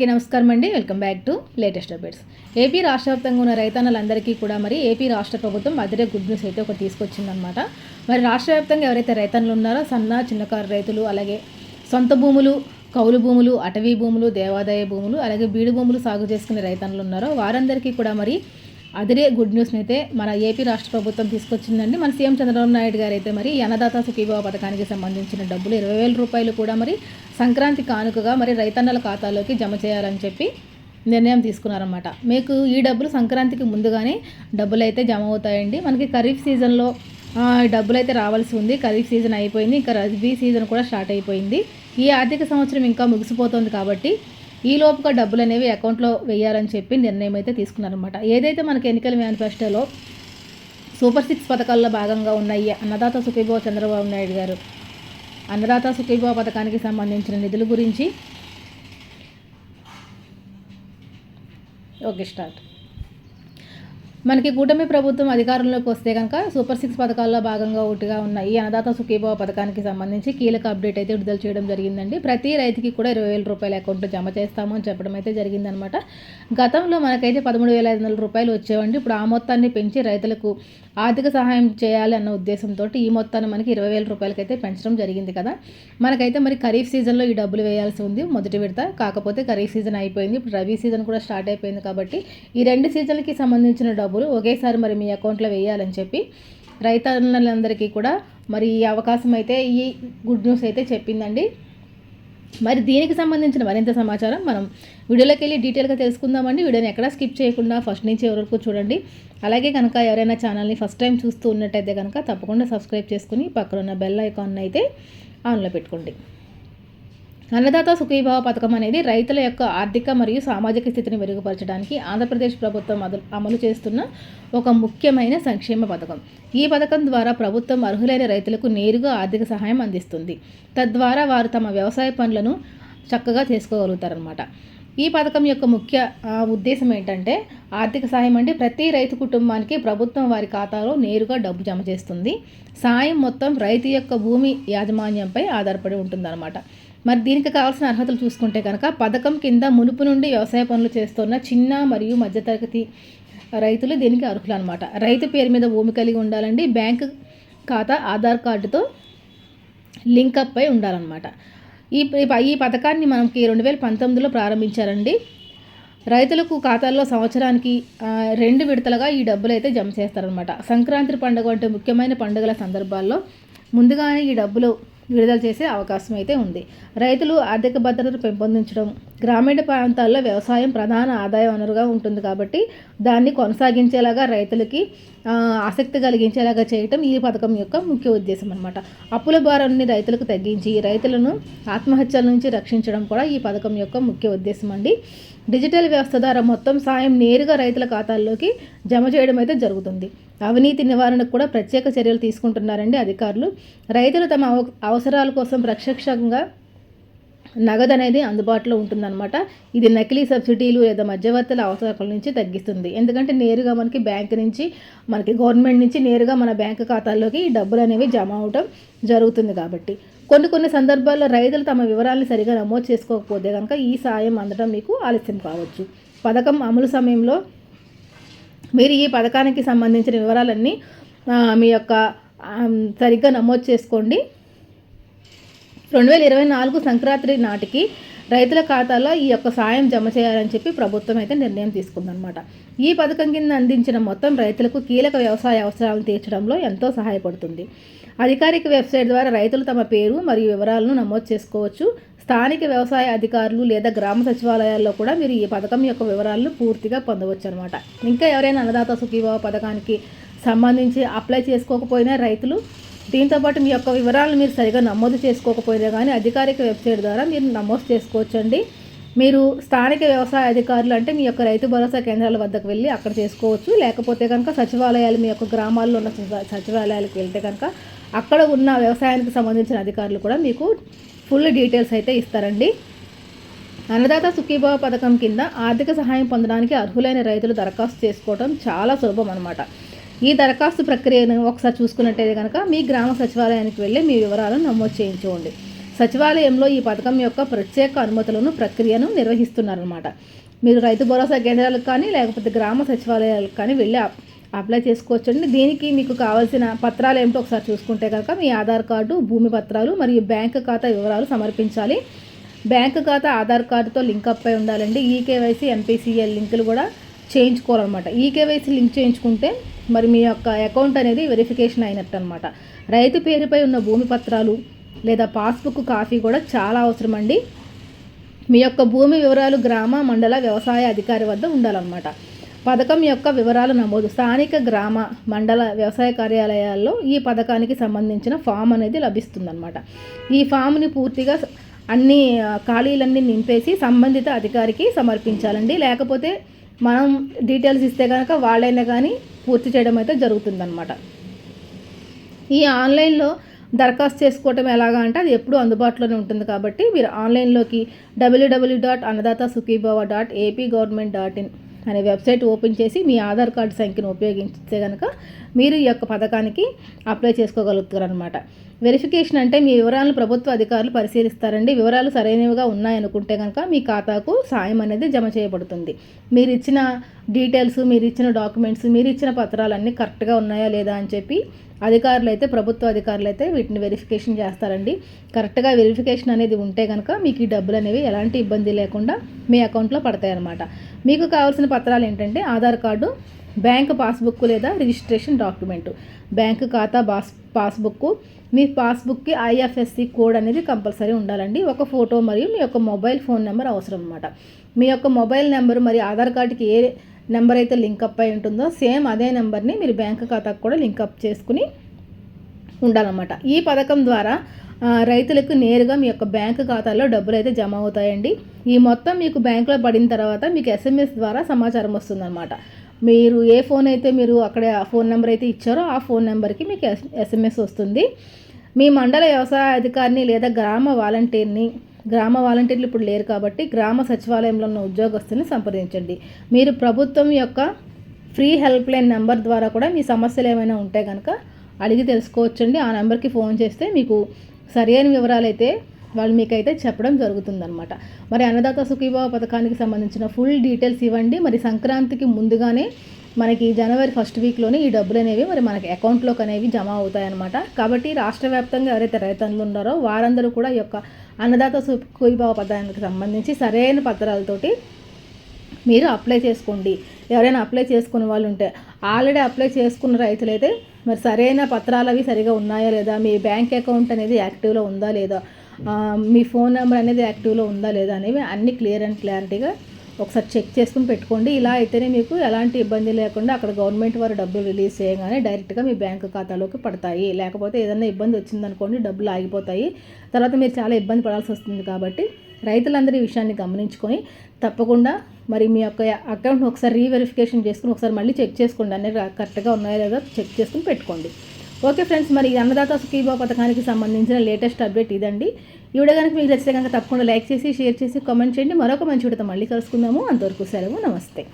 అందరికీ నమస్కారం అండి. Welcome back to latest updates. AP రాష్ట్ర వ్యాప్తంగా ఉన్న రైతన్నలందరికీ కూడా మరి ఏపీ రాష్ట్ర ప్రభుత్వం అదిరే గుడ్ న్యూస్ అయితే ఒకటి తీసుకొచ్చిందనమాట మరి రాష్ట్ర వ్యాప్తంగా ఎవరైతే రైతన్నులు ఉన్నారో సన్న చిన్నకారు రైతులు అలాగే సొంత భూములు కౌలు భూములు అటవీ భూములు దేవాదాయ భూములు అలాగే బీడు భూములు సాగు చేసుకునే రైతన్నులు ఉన్నారో వారందరికీ కూడా మరి అదిరే గుడ్ న్యూస్ని అయితే మన ఏపీ రాష్ట్ర ప్రభుత్వం తీసుకొచ్చిందండి. మన సీఎం చంద్రబాబు నాయుడు గారు అయితే మరి అన్నదాత సుఖీభావ పథకానికి సంబంధించిన డబ్బులు ఇరవై వేల రూపాయలు కూడా మరి సంక్రాంతి కానుకగా మరి రైతన్నల ఖాతాలోకి జమ చేయాలని చెప్పి నిర్ణయం తీసుకున్నారన్నమాట. మీకు ఈ డబ్బులు సంక్రాంతికి ముందుగానే డబ్బులు అయితే జమ అవుతాయండి. మనకి ఖరీఫ్ సీజన్లో డబ్బులు అయితే రావాల్సి ఉంది. ఖరీఫ్ సీజన్ అయిపోయింది. ఇంకా రబీ సీజన్ కూడా స్టార్ట్ అయిపోయింది. ఈ ఆర్థిక సంవత్సరం ఇంకా ముగిసిపోతుంది కాబట్టి ఈ లోపుగా డబ్బులు అనేవి అకౌంట్లో వేయాలని చెప్పి నిర్ణయం అయితే తీసుకున్నారనమాట ఏదైతే మనకి ఎన్నికల మేనిఫెస్టోలో సూపర్ సిక్స్ పథకాల్లో భాగంగా ఉన్నాయి అన్నదాత సుఖీభావ చంద్రబాబు నాయుడు గారు. అన్నదాత సుఖీభావ పథకానికి సంబంధించిన నిధుల గురించి. Okay start. మనకి కూటమి ప్రభుత్వం అధికారంలోకి వస్తే కనుక సూపర్ సిక్స్ పథకాల్లో భాగంగా ఒకటిగా ఉన్న ఈ అన్నదాత సుఖీభావ పథకానికి సంబంధించి కీలక అప్డేట్ అయితే విడుదల చేయడం జరిగిందండి. ప్రతి రైతుకి కూడా ఇరవై వేల రూపాయల అకౌంట్లో జమ చేస్తాము అని చెప్పడం అయితే జరిగిందనమాట. గతంలో మనకైతే పదమూడు వేల ఐదు వందల రూపాయలు వచ్చేవండి. ఇప్పుడు ఆ మొత్తాన్ని పెంచి రైతులకు ఆర్థిక సహాయం చేయాలి అన్న ఉద్దేశంతో ఈ మొత్తాన్ని మనకి ఇరవై వేల రూపాయలకైతే పెంచడం జరిగింది కదా. మనకైతే మరి ఖరీఫ్ సీజన్లో ఈ డబ్బులు వేయాల్సి ఉంది మొదటి విడత. కాకపోతే ఖరీఫ్ సీజన్ అయిపోయింది. ఇప్పుడు రబీ సీజన్ కూడా స్టార్ట్ అయిపోయింది కాబట్టి ఈ రెండు సీజన్లకి సంబంధించిన డబ్బు డబ్బులు ఒకేసారి మరి మీ అకౌంట్లో వేయాలని చెప్పి రైతన్నలందరికీ కూడా మరి ఈ అవకాశం అయితే ఈ గుడ్ న్యూస్ అయితే చెప్పిందండి. మరి దీనికి సంబంధించిన మరింత సమాచారం మనం వీడియోలోకి వెళ్ళి డీటెయిల్గా తెలుసుకుందామండి. వీడియోని ఎక్కడా స్కిప్ చేయకుండా ఫస్ట్ నుంచి ఎవరి వరకు చూడండి. అలాగే కనుక ఎవరైనా ఛానల్ని ఫస్ట్ టైం చూస్తూ ఉన్నట్టయితే కనుక తప్పకుండా సబ్స్క్రైబ్ చేసుకుని పక్కన ఉన్న బెల్ ఐకాన్ అయితే ఆన్లో పెట్టుకోండి. అన్నదాత సుఖీభావ పథకం అనేది రైతుల యొక్క ఆర్థిక మరియు సామాజిక స్థితిని మెరుగుపరచడానికి ఆంధ్రప్రదేశ్ ప్రభుత్వం అమలు అమలు చేస్తున్న ఒక ముఖ్యమైన సంక్షేమ పథకం. ఈ పథకం ద్వారా ప్రభుత్వం అర్హులైన రైతులకు నేరుగా ఆర్థిక సహాయం అందిస్తుంది. తద్వారా వారు తమ వ్యవసాయ పనులను చక్కగా చేసుకోగలుగుతారనమాట ఈ పథకం యొక్క ముఖ్య ఉద్దేశం ఏంటంటే ఆర్థిక సాయం అంటే ప్రతి రైతు కుటుంబానికి ప్రభుత్వం వారి ఖాతాలో నేరుగా డబ్బు జమ చేస్తుంది. సాయం మొత్తం రైతు యొక్క భూమి యాజమాన్యంపై ఆధారపడి ఉంటుందన్నమాట. మరి దీనికి కావాల్సిన అర్హతలు చూసుకుంటే కనుక పథకం కింద మునుపు నుండి వ్యవసాయ పనులు చేస్తున్న చిన్న మరియు మధ్యతరగతి రైతులు దీనికి అర్హులు అనమాట రైతు పేరు మీద భూమి కలిగి ఉండాలండి. బ్యాంకు ఖాతా ఆధార్ కార్డుతో లింకప్ అయి ఉండాలన్నమాట. ఈ ఈ పథకాన్ని మనకి రెండు వేల పంతొమ్మిదిలో ప్రారంభించారండి. రైతులకు ఖాతాల్లో సంవత్సరానికి రెండు విడతలుగా ఈ డబ్బులు అయితే జమ చేస్తారనమాట సంక్రాంతి పండుగ వంటి ముఖ్యమైన పండుగల సందర్భాల్లో ముందుగానే ఈ డబ్బులు విడుదల చేసే అవకాశం అయితే ఉంది. రైతులు ఆర్థిక భద్రతను పెంపొందించడం గ్రామీణ ప్రాంతాల్లో వ్యవసాయం ప్రధాన ఆదాయ వనరుగా ఉంటుంది కాబట్టి దాన్ని కొనసాగించేలాగా రైతులకి ఆసక్తి కలిగించేలాగా చేయటం ఈ పథకం యొక్క ముఖ్య ఉద్దేశం అనమాట అప్పుల భారాన్ని రైతులకు తగ్గించి రైతులను ఆత్మహత్యల నుంచి రక్షించడం కూడా ఈ పథకం యొక్క ముఖ్య ఉద్దేశం అండి. డిజిటల్ వ్యవస్థ ద్వారా మొత్తం సాయం నేరుగా రైతుల ఖాతాల్లోకి జమ చేయడం అయితే జరుగుతుంది. అవినీతి నివారణకు కూడా ప్రత్యేక చర్యలు తీసుకుంటున్నారండి అధికారులు. రైతులు తమ అవ- అవసరాల కోసం ప్రత్యక్షంగా నగదు అనేది అందుబాటులో ఉంటుందన్నమాట. ఇది నకిలీ సబ్సిడీలు లేదా మధ్యవర్తుల అవసరాల నుంచి తగ్గిస్తుంది. ఎందుకంటే నేరుగా మనకి బ్యాంక్ నుంచి మనకి గవర్నమెంట్ నుంచి నేరుగా మన బ్యాంక్ ఖాతాల్లోకి ఈ డబ్బులు అనేవి జమ అవటం జరుగుతుంది కాబట్టి. కొన్ని కొన్ని సందర్భాల్లో రైతులు తమ వివరాలను సరిగా నమోదు చేసుకోకపోతే కనుక ఈ సాయం అందడం మీకు ఆలస్యం కావచ్చు. పథకం అమలు సమయంలో మీరు ఈ పథకానికి సంబంధించిన వివరాలన్నీ మీ యొక్క సరిగ్గా నమోదు చేసుకోండి. రెండు వేల ఇరవై నాలుగు సంక్రాంతి నాటికి రైతుల ఖాతాలో ఈ యొక్క సాయం జమ చేయాలని చెప్పి ప్రభుత్వం అయితే నిర్ణయం తీసుకుందనమాట ఈ పథకం కింద అందించిన మొత్తం రైతులకు కీలక వ్యవసాయ అవసరాలను తీర్చడంలో ఎంతో సహాయపడుతుంది. అధికారిక వెబ్సైట్ ద్వారా రైతులు తమ పేరు మరియు వివరాలను నమోదు చేసుకోవచ్చు. స్థానిక వ్యవసాయ అధికారులు లేదా గ్రామ సచివాలయాల్లో కూడా మీరు ఈ పథకం యొక్క వివరాలను పూర్తిగా పొందవచ్చు అనమాట ఇంకా ఎవరైనా అన్నదాత సుఖీభావ పథకానికి సంబంధించి అప్లై చేసుకోకపోయినా రైతులు దీంతోపాటు మీ యొక్క వివరాలను మీరు సరిగా నమోదు చేసుకోకపోయినా కానీ అధికారిక వెబ్సైట్ ద్వారా మీరు నమోదు చేసుకోవచ్చండి. మీరు స్థానిక వ్యవసాయ అధికారులు అంటే మీ యొక్క రైతు భరోసా కేంద్రాల వద్దకు వెళ్ళి అక్కడ చేసుకోవచ్చు. లేకపోతే కనుక సచివాలయాలు మీ యొక్క గ్రామాల్లో ఉన్న సచివాలయాలకు వెళ్తే కనుక అక్కడ ఉన్న వ్యవసాయానికి సంబంధించిన అధికారులు కూడా మీకు ఫుల్ డీటెయిల్స్ అయితే ఇస్తారండి. అన్నదాత సుఖీభావ పథకం కింద ఆర్థిక సహాయం పొందడానికి అర్హులైన రైతులు దరఖాస్తు చేసుకోవడం చాలా సులభం అనమాట ఈ దరఖాస్తు ప్రక్రియను ఒకసారి చూసుకున్నట్టయితే కనుక మీ గ్రామ సచివాలయానికి వెళ్ళి మీ వివరాలను నమోదు చేయించుకోండి. సచివాలయంలో ఈ పథకం యొక్క ప్రత్యేక అనుమతులను ప్రక్రియను నిర్వహిస్తున్నారన్నమాట. మీరు రైతు భరోసా కేంద్రాలకు కానీ లేకపోతే గ్రామ సచివాలయాలకు కానీ వెళ్ళి అప్లై చేసుకోవచ్చండి. దీనికి మీకు కావాల్సిన పత్రాలు ఏమిటో ఒకసారి చూసుకుంటే కనుక మీ ఆధార్ కార్డు భూమి పత్రాలు మరియు బ్యాంక్ ఖాతా వివరాలు సమర్పించాలి. బ్యాంక్ ఖాతా ఆధార్ కార్డుతో లింక్ అప్ అయి ఉండాలండి. ఈకేవైసీ ఎన్పిసిఎల్ లింకులు కూడా చేయించుకోవాలన్నమాట. ఈకేవైసీ లింక్ చేయించుకుంటే మరి మీ యొక్క అకౌంట్ అనేది వెరిఫికేషన్ అయినట్టు అనమాట రైతు పేరుపై ఉన్న భూమి పత్రాలు లేదా పాస్బుక్ కాపీ కూడా చాలా అవసరం అండి మీ యొక్క భూమి వివరాలు గ్రామ మండల వ్యవసాయ అధికారి వద్ద ఉండాలన్నమాట. పథకం యొక్క వివరాలు నమోదు. స్థానిక గ్రామ మండల వ్యవసాయ కార్యాలయాల్లో ఈ పథకానికి సంబంధించిన ఫామ్ అనేది లభిస్తుందన్నమాట. ఈ ఫామ్ని పూర్తిగా అన్ని ఖాళీలన్నీ నింపేసి సంబంధిత అధికారికి సమర్పించాలండి. లేకపోతే మనం డీటెయిల్స్ ఇస్తే కనుక వాళ్ళైనా కానీ పూర్తి చేయడం అయితే జరుగుతుందన్నమాట. ఈ ఆన్లైన్లో దరఖాస్తు చేసుకోవటం ఎలాగా అంటే అది ఎప్పుడూ అందుబాటులోనే ఉంటుంది కాబట్టి మీరు ఆన్లైన్లోకి WWW dot Annadata Sukhibhava dot AP government dot in అనే వెబ్సైట్ ఓపెన్ చేసి మీ ఆధార్ కార్డు సంఖ్యను ఉపయోగించితే కనుక మీరు ఈ యొక్క పథకానికి అప్లై చేసుకోగలుగుతారు అనమాట వెరిఫికేషన్ అంటే మీ వివరాలను ప్రభుత్వ అధికారులు పరిశీలిస్తారండి. వివరాలు సరైనవిగా ఉన్నాయనుకుంటే కనుక మీ ఖాతాకు సాయం అనేది జమ చేయబడుతుంది. మీరు ఇచ్చిన డీటెయిల్స్ మీరు ఇచ్చిన డాక్యుమెంట్స్ మీరు ఇచ్చిన పత్రాలన్నీ కరెక్ట్గా ఉన్నాయా లేదా అని చెప్పి అధికారులు అయితే ప్రభుత్వ అధికారులు అయితే వీటిని వెరిఫికేషన్ చేస్తారండి. కరెక్ట్గా వెరిఫికేషన్ అనేది ఉంటే కనుక మీకు ఈ డబ్బులు అనేవి ఎలాంటి ఇబ్బంది లేకుండా మీ అకౌంట్లో పడతాయి అన్నమాట మీకు కావాల్సిన పత్రాలు ఏంటంటే ఆధార్ కార్డు బ్యాంక్ పాస్బుక్ లేదా రిజిస్ట్రేషన్ డాక్యుమెంట్. బ్యాంక్ ఖాతా బాస్ పాస్బుక్ మీ పాస్బుక్కి ఐఎఫ్ఎస్సి కోడ్ అనేది కంపల్సరీ ఉండాలండి. ఒక ఫోటో మరియు మీ యొక్క మొబైల్ ఫోన్ నెంబర్ అవసరం అన్నమాట. మీ యొక్క మొబైల్ నెంబర్ మరియు ఆధార్ కార్డుకి ఏ నెంబర్ అయితే లింక్ అప్ అయి ఉంటుందో సేమ్ అదే నెంబర్ని మీరు బ్యాంక్ ఖాతాకు కూడా లింక్ అప్ చేసుకుని ఉండాలన్నమాట. ఈ పథకం ద్వారా రైతులకు నేరుగా మీ యొక్క బ్యాంకు ఖాతాలో డబ్బులు అయితే జమ అవుతాయండి. ఈ మొత్తం మీకు బ్యాంకులో పడిన తర్వాత మీకు ఎస్ఎంఎస్ ద్వారా సమాచారం వస్తుందన్నమాట. మీరు ఏ ఫోన్ అయితే మీరు అక్కడ ఫోన్ నెంబర్ అయితే ఇచ్చారో ఆ ఫోన్ నెంబర్కి మీకు ఎస్ఎంఎస్ వస్తుంది. మీ మండల వ్యవసాయ అధికారిని లేదా గ్రామ వాలంటీర్ని గ్రామ వాలంటీర్లు ఇప్పుడు లేరు కాబట్టి గ్రామ సచివాలయంలో ఉన్న ఉద్యోగస్తుని సంప్రదించండి. మీరు ప్రభుత్వం యొక్క ఫ్రీ హెల్ప్ లైన్ నెంబర్ ద్వారా కూడా మీ సమస్యలు ఏమైనా ఉంటే కనుక అడిగి తెలుసుకోవచ్చండి. ఆ నెంబర్కి ఫోన్ చేస్తే మీకు సరైన వివరాలు అయితే వాళ్ళు మీకైతే చెప్పడం జరుగుతుందనమాట మరి అన్నదాత సుఖీభావ పథకానికి సంబంధించిన ఫుల్ డీటెయిల్స్ ఇవ్వండి. మరి సంక్రాంతికి ముందుగానే మనకి జనవరి ఫస్ట్ వీక్లోనే ఈ డబ్బులు అనేవి మరి మనకి అకౌంట్లోకి అనేవి జమ అవుతాయన్నమాట. కాబట్టి రాష్ట్ర వ్యాప్తంగా ఎవరైతే రైతన్లు ఉన్నారో వారందరూ కూడా ఈ యొక్క అన్నదాత సుఖీభావ పథకానికి సంబంధించి సరైన పత్రాలతోటి మీరు అప్లై చేసుకోండి. ఎవరైనా అప్లై చేసుకునే వాళ్ళు ఉంటే ఆల్రెడీ అప్లై చేసుకున్న రైతులైతే మరి సరైన పత్రాలు అవి సరిగా ఉన్నాయా లేదా? మీ బ్యాంక్ అకౌంట్ అనేది యాక్టివ్లో ఉందా లేదా? మీ ఫోన్ నెంబర్ అనేది యాక్టివ్లో ఉందా లేదా అనేవి అన్ని క్లియర్ అండ్ క్లారిటీగా ఒకసారి చెక్ చేసుకుని పెట్టుకోండి. ఇలా అయితేనే మీకు ఎలాంటి ఇబ్బంది లేకుండా అక్కడ గవర్నమెంట్ వారు డబ్బులు రిలీజ్ చేయగానే డైరెక్ట్గా మీ బ్యాంక్ ఖాతాలోకి పడతాయి. లేకపోతే ఏదైనా ఇబ్బంది వచ్చిందనుకోండి డబ్బులు ఆగిపోతాయి. తర్వాత మీరు చాలా ఇబ్బంది పడాల్సి వస్తుంది కాబట్టి రైతులందరూ ఈ విషయాన్ని గమనించుకొని తప్పకుండా మరి మీ యొక్క అకౌంట్ ఒకసారి రీవెరిఫికేషన్ చేసుకుని ఒకసారి మళ్ళీ చెక్ చేసుకోండి. అన్నీ కరెక్ట్గా ఉన్నాయా లేదా చెక్ చేసుకుని పెట్టుకోండి. ఓకే ఫ్రెండ్స్ మరి ఈ అన్నదాత సుఖీభా పథకానికి సంబంధించిన లేటెస్ట్ అప్డేట్ ఇదండి. ఈ వీడియో కనుక మీకు నచ్చితే కనుక తప్పకుండా లైక్ చేసి షేర్ చేసి కామెంట్ చేయండి. మరొక మంచి విడత మళ్ళీ కలుసుకుందాము. అంతవరకు సెలవు నమస్తే.